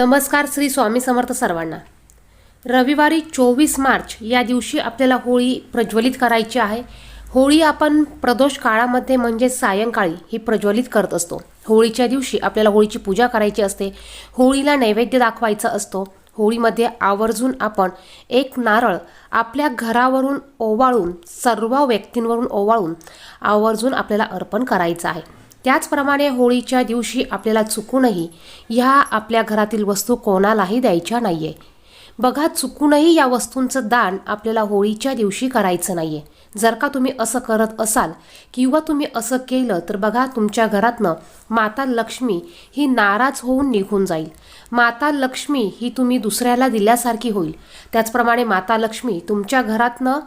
नमस्कार श्री स्वामी समर्थ सर्वांना. रविवारी चोवीस मार्च या दिवशी आपल्याला होळी प्रज्वलित करायची आहे. होळी आपण प्रदोष काळामध्ये म्हणजे सायंकाळी ही प्रज्वलित करत असतो. होळीच्या दिवशी आपल्याला होळीची पूजा करायची असते. होळीला नैवेद्य दाखवायचा असतो. होळीमध्ये आवर्जून आपण एक नारळ आपल्या घरावरून ओवाळून सर्व व्यक्तींवरून ओवाळून आवर्जून आपल्याला अर्पण करायचं आहे. त्याचप्रमाणे होळीच्या दिवशी आपल्याला चुकूनही ह्या आपल्या घरातील वस्तू कोणालाही द्यायच्या नाही आहे बघा चुकूनही या वस्तूंचं दान आपल्याला होळीच्या दिवशी करायचं नाही आहे जर का तुम्ही असं करत असाल किंवा तुम्ही असं केलं तर बघा तुमच्या घरातनं माता लक्ष्मी ही नाराज होऊन निघून जाईल. माता लक्ष्मी ही तुम्ही दुसऱ्याला दिल्यासारखी होईल. त्याचप्रमाणे माता लक्ष्मी तुमच्या घरातनं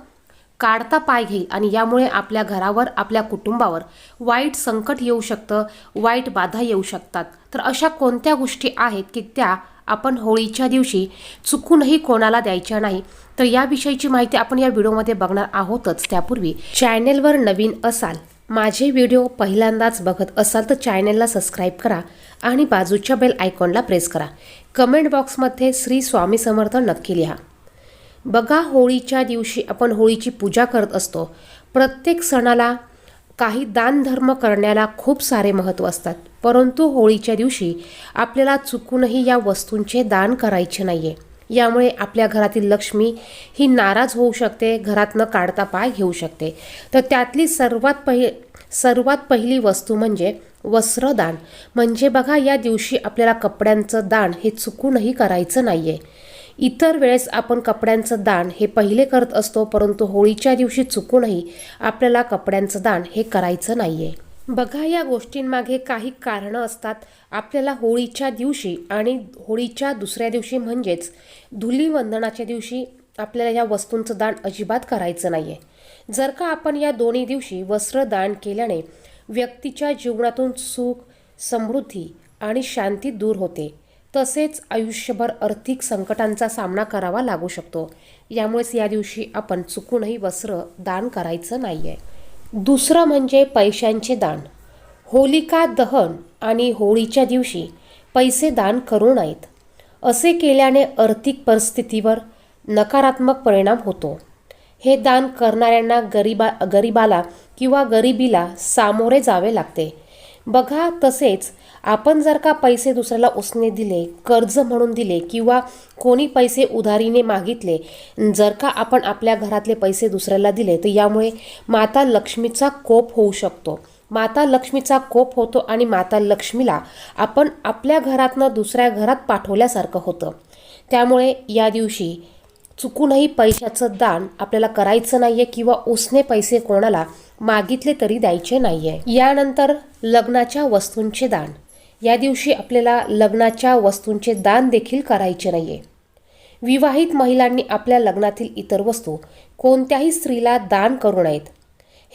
काढता पाय घेईल आणि यामुळे आपल्या घरावर आपल्या कुटुंबावर वाईट संकट येऊ शकतं वाईट बाधा येऊ शकतात. तर अशा कोणत्या गोष्टी आहेत की त्या आपण होळीच्या दिवशी चुकूनही कोणाला द्यायच्या नाही? तर याविषयीची माहिती आपण या व्हिडिओमध्ये बघणार आहोतच. त्यापूर्वी चॅनेलवर नवीन असाल माझे व्हिडिओ पहिल्यांदाच बघत असाल तर चॅनेलला सबस्क्राईब करा आणि बाजूच्या बेल आयकॉनला प्रेस करा. कमेंट बॉक्समध्ये श्री स्वामी समर्थ नक्की लिहा. बघा होळीच्या दिवशी आपण होळीची पूजा करत असतो. प्रत्येक सणाला काही दानधर्म करण्याला खूप सारे महत्त्व असतात. परंतु होळीच्या दिवशी आपल्याला चुकूनही या वस्तूंचे दान करायचे नाही आहे यामुळे आपल्या घरातील लक्ष्मी ही नाराज होऊ शकते घरात न काढता पाय घेऊ शकते. तर त्यातली सर्वात पहि सर्वात पहिली वस्तू म्हणजे वस्त्रदान. म्हणजे बघा या दिवशी आपल्याला कपड्यांचं दान हे चुकूनही करायचं नाही आहे इतर वेळेस आपण कपड्यांचं दान हे पहिले करत असतो परंतु होळीच्या दिवशी चुकूनही आपल्याला कपड्यांचं दान हे करायचं नाही आहे बघा या गोष्टींमागे काही कारणं असतात. आपल्याला होळीच्या दिवशी आणि होळीच्या दुसऱ्या दिवशी म्हणजेच धुलीवंदनाच्या दिवशी आपल्याला या वस्तूंचं दान अजिबात करायचं नाही आहे जर का आपण या दोन्ही दिवशी वस्त्र दान केल्याने व्यक्तीच्या जीवनातून सुख समृद्धी आणि शांती दूर होते तसेच आयुष्यभर आर्थिक संकटांचा सामना करावा लागू शकतो. यामुळेच या दिवशी आपण चुकूनही वस्त्र दान करायचं नाही आहे दुसरं म्हणजे पैशांचे दान. होलिका दहन आणि होळीच्या दिवशी पैसे दान करू नयेत. असे केल्याने आर्थिक परिस्थितीवर नकारात्मक परिणाम होतो. हे दान करणाऱ्यांना गरिबा गरिबाला किंवा गरिबीला सामोरे जावे लागते. बघा तसेच आपण जर का पैसे दुसऱ्याला उसने दिले कर्ज म्हणून दिले किंवा कोणी पैसे उधारीने मागितले जर का आपण आपल्या घरातले पैसे दुसऱ्याला दिले तर यामुळे माता लक्ष्मीचा कोप होऊ शकतो. माता लक्ष्मीचा कोप होतो आणि माता लक्ष्मीला आपण आपल्या घरातनं दुसऱ्या घरात पाठवल्यासारखं होतं. त्यामुळे या दिवशी चुकूनही पैशाचं दान आपल्याला करायचं नाही आहे किंवा उसने पैसे कोणाला मागितले तरी द्यायचे नाही आहे यानंतर लग्नाच्या वस्तूंचे दान. या दिवशी आपल्याला लग्नाच्या वस्तूंचे दान देखील करायचे नाही आहे विवाहित महिलांनी आपल्या लग्नातील इतर वस्तू कोणत्याही स्त्रीला दान करू नयेत.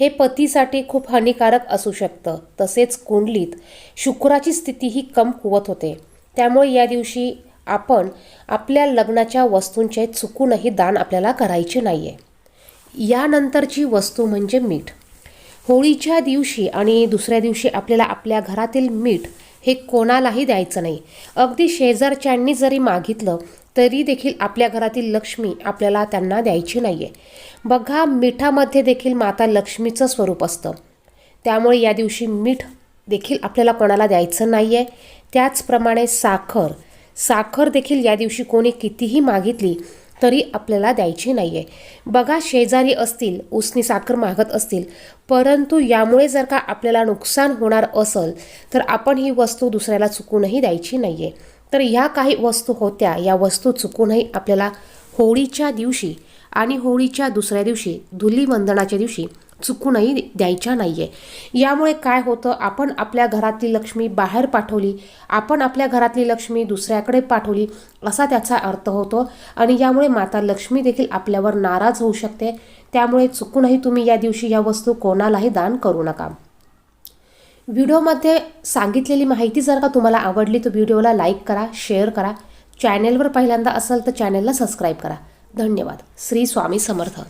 हे पतीसाठी खूप हानिकारक असू शकतं. तसेच कुंडलीत शुक्राची स्थितीही कमकुवत होते. त्यामुळे या दिवशी आपण आपल्या लग्नाच्या वस्तूंचे चुकूनही दान आपल्याला करायचे नाही आहे यानंतरची वस्तू म्हणजे मीठ. होळीच्या दिवशी आणि दुसऱ्या दिवशी आपल्याला आपल्या घरातील मीठ हे कोणालाही द्यायचं नाही. अगदी शेजारच्यांनी जरी मागितलं तरी देखील आपल्या घरातील लक्ष्मी आपल्याला त्यांना द्यायची नाही आहे बघा मिठामध्ये देखील माता लक्ष्मीचं स्वरूप असतं. त्यामुळे या दिवशी मीठ देखील आपल्याला कोणाला द्यायचं नाही आहे त्याचप्रमाणे साखर साखर देखील या दिवशी कोणी कितीही मागितली तरी आपल्याला द्यायची नाही आहे बघा शेजारी असतील उसनी साखर मागत असतील परंतु यामुळे जर का आपल्याला नुकसान होणार असेल तर आपण ही वस्तू दुसऱ्याला चुकूनही द्यायची नाही आहे तर ह्या काही वस्तू होत्या या वस्तू चुकूनही आपल्याला होळीच्या दिवशी आणि होळीच्या दुसऱ्या दिवशी धुलीवंदनाच्या दिवशी चुकूनही द्यायच्या नाही आहे यामुळे काय होतं आपण आपल्या घरातली लक्ष्मी बाहेर पाठवली आपण आपल्या घरातली लक्ष्मी दुसऱ्याकडे पाठवली असा त्याचा अर्थ होतो. आणि यामुळे माता लक्ष्मी देखील आपल्यावर नाराज होऊ शकते. त्यामुळे चुकूनही तुम्ही या दिवशी या वस्तू कोणालाही दान करू नका. व्हिडिओमध्ये सांगितलेली माहिती जर का तुम्हाला आवडली तर व्हिडिओला लाईक करा शेअर करा. चॅनेलवर पहिल्यांदा असाल तर चॅनेलला सबस्क्राईब करा. धन्यवाद. श्री स्वामी समर्थ.